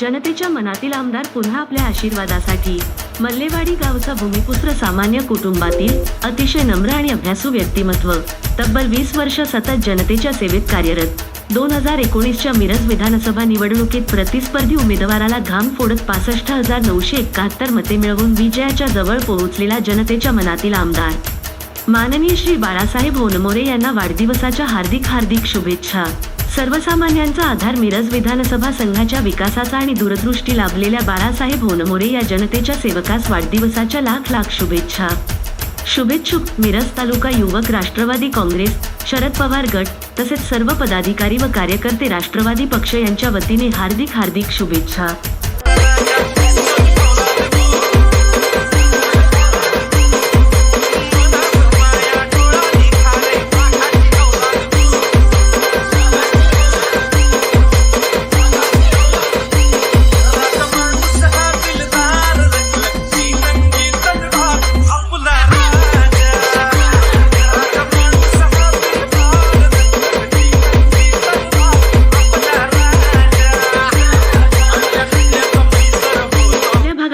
जनतेच्या मनातील आमदार पुन्हा आपल्या आशीर्वादासाठी मल्लेवाडी गावचा भूमिपुत्र सामान्य कुटुंबातील अतिशय नम्र आणि अभ्यासू व्यक्तिमत्व तब्बल वीस वर्ष सतत जनतेच्या सेवेत कार्यरत. दोन हजार एकोणीसच्या मिरज विधानसभा निवडणुकीत प्रतिस्पर्धी उमेदवाराला घाम फोडत पासष्ट हजार नऊशे एकाहत्तर मते मिळवून विजयाच्या जवळ पोहोचलेला जनतेच्या मनातील आमदार. माननीय श्री बाळासाहेब होनमोरे यांना वाढदिवसाच्या हार्दिक हार्दिक शुभेच्छा. सर्वसामान्यांचा आधार मिरज विधानसभा संघाच्या विकासाचा आणि दूरदृष्टी लाभलेल्या बाळासाहेब होनमोरे या जनतेच्या सेवकास वाढदिवसाच्या लाख लाख शुभेच्छा. शुभेच्छुक मिरज तालुका युवक राष्ट्रवादी काँग्रेस शरद पवार गट तसेच सर्व पदाधिकारी व कार्यकर्ते राष्ट्रवादी पक्ष यांच्या वतीने हार्दिक हार्दिक शुभेच्छा.